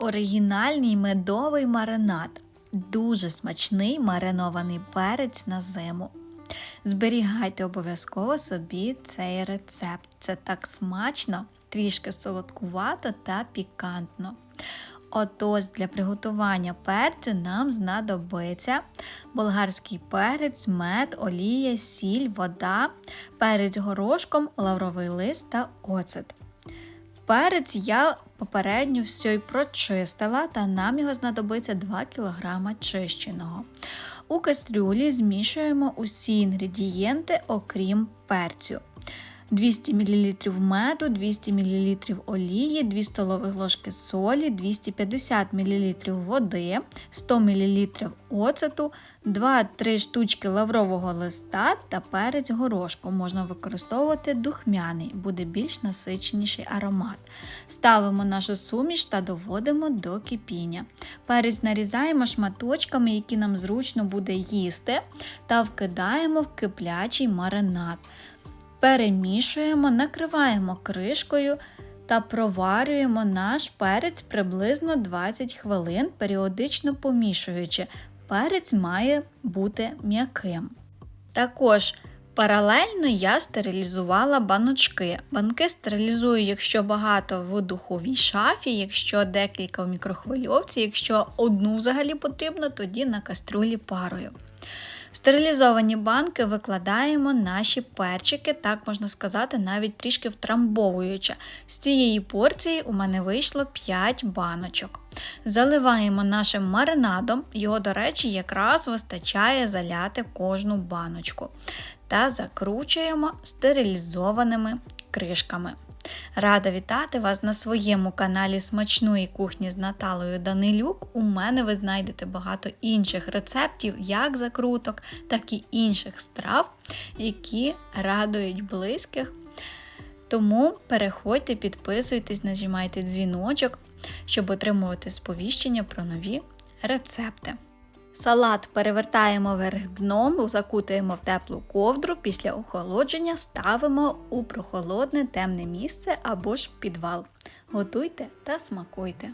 Оригінальний медовий маринад. Дуже смачний маринований перець на зиму. Зберігайте обов'язково собі цей рецепт. Це так смачно, трішки солодкувато та пікантно. Отож, для приготування перцю нам знадобиться болгарський перець, мед, олія, сіль, вода, перець горошком, лавровий лист та оцет. Перець я попередньо все й прочистила, та нам його знадобиться 2 кг чищеного. У кастрюлі змішуємо усі інгредієнти, окрім перцю. 200 мл меду, 200 мл олії, 2 столових ложки солі, 250 мл води, 100 мл оцету, 2-3 штучки лаврового листа та перець горошку. Можна використовувати духмяний, буде більш насиченіший аромат. Ставимо нашу суміш та доводимо до кипіння. Перець нарізаємо шматочками, які нам зручно буде їсти, та вкидаємо в киплячий маринад. Перемішуємо, накриваємо кришкою та проварюємо наш перець приблизно 20 хвилин, періодично помішуючи. Перець має бути м'яким. Також паралельно я стерилізувала баночки. Банки стерилізую, якщо багато в духовій шафі, якщо декілька в мікрохвильовці, якщо одну взагалі потрібно, тоді на каструлі парою. В стерилізовані банки викладаємо наші перчики, так можна сказати, навіть трішки втрамбовуючи. З цієї порції у мене вийшло 5 баночок. Заливаємо нашим маринадом, його, до речі, якраз вистачає заляти кожну баночку. Та закручуємо стерилізованими кришками. Рада вітати вас на своєму каналі Смачної кухні з Наталою Данилюк. У мене ви знайдете багато інших рецептів, як закруток, так і інших страв, які радують близьких. Тому переходьте, підписуйтесь, нажимайте дзвіночок, щоб отримувати сповіщення про нові рецепти. Салат перевертаємо вверх дном, закутуємо в теплу ковдру. Після охолодження ставимо у прохолодне темне місце або ж підвал. Готуйте та смакуйте!